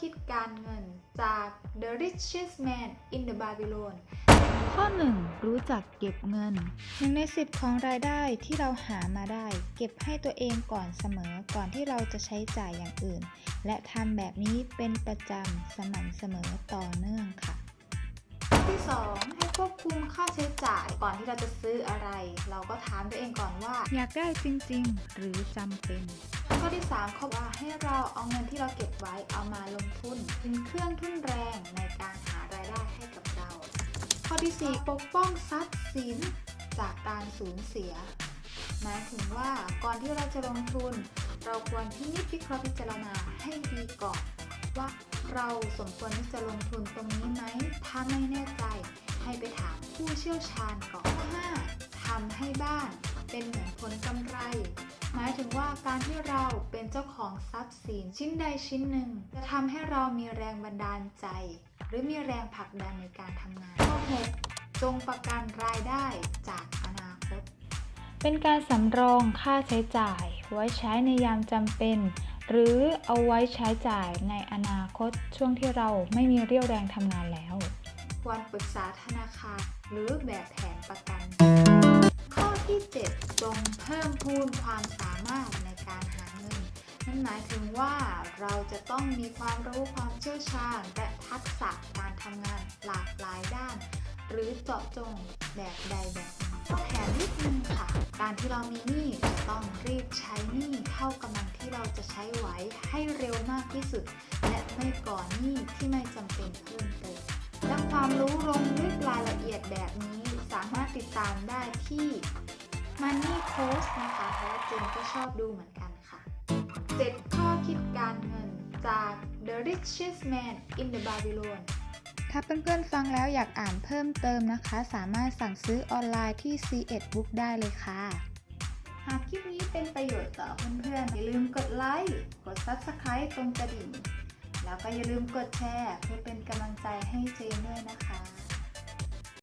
คิดการเงินจาก The Richest Man in the Babylon ข้อ 1 รู้จักเก็บเงินหนึ่งในสิบของรายได้ที่เราหามาได้ เก็บให้ตัวเองก่อนเสมอก่อนที่เราจะใช้จ่ายอย่างอื่น และทำแบบนี้เป็นประจำสม่ำเสมอต่อเนื่องค่ะข้อที่ 2 ให้ควบคุมค่าใช้จ่ายก่อนที่เราจะซื้ออะไร เราก็ถามตัวเองก่อนว่า อยากได้จริง ๆ หรือจำเป็น ข้อที่ 3เขาบอกว่าให้เราเอาเงินที่เราเก็บไว้เอามาลงทุนเป็นเครื่องทุนแรงในการหารายได้ให้กับเรา ข้อที่ 4 ปกป้องทรัพย์สินจากการสูญเสีย หมายถึงว่าก่อนที่เราจะลงทุน เราควรพินิจพิเคราะห์พิจารณาให้ดีก่อนว่าเราสมควรที่จะลงทุนตรงนี้ไหม ถ้าไม่แน่ใจให้ไปถามผู้เชี่ยวชาญก่อนข้อ5ทำให้บ้านเป็นเหมือนผลกำไร หมายถึงว่าการที่เราเป็นเจ้าของทรัพย์สินชิ้นใดชิ้นหนึ่ง จะทำให้เรามีแรงบันดาลใจ หรือมีแรงผลักดันในการทำงานข้อ6จงประกันรายได้จากอนาคต เป็นการสำรองค่าใช้จ่าย ไว้ใช้ในยามจำเป็น หรือเอาไว้ใช้จ่ายในอนาคตช่วงที่เราไม่มีเรี่ยวแรงทำงานแล้ว ควรปรึกษาธนาคารหรือแบบแผนประกัน ข้อที่7จง เพิ่มพูนความสามารถในการหาเงิน นั่นหมายถึงว่าเราจะต้องมีความรู้ความเชี่ยวชาญและทักษะการทำงานหลากหลายด้าน หรือเจาะจงแบบใดแบบหนึ่งต้องแถมนิดนึงค่ะ การที่เรามีหนี้จะต้องรีบใช้หนี้เท่ากำลังที่เราจะใช้ไหวให้เร็วมากที่สุด และไม่ก่อหนี้ที่ไม่จำเป็นเพิ่มเติมและความรู้ลงลึกรายละเอียดแบบนี้สามารถติดตามได้ที่ Money Post นะคะเพราะว่าเจนก็ชอบดูเหมือนกันค่ะ 7 ข้อคิดการเงินจาก The Richest Man in the Babylon ถ้าเพื่อนๆฟังแล้วอยากอ่านเพิ่มเติมนะคะ สามารถสั่งซื้อออนไลน์ที่ C1 Book ได้เลยค่ะ หากคลิปนี้เป็นประโยชน์ต่อเพื่อนๆ อย่าลืมกดไลค์ กด Subscribe ตรงกระดิ่ง แล้วก็อย่าลืมกดแชร์เพื่อเป็นกำลังใจให้เจนด้วยนะคะ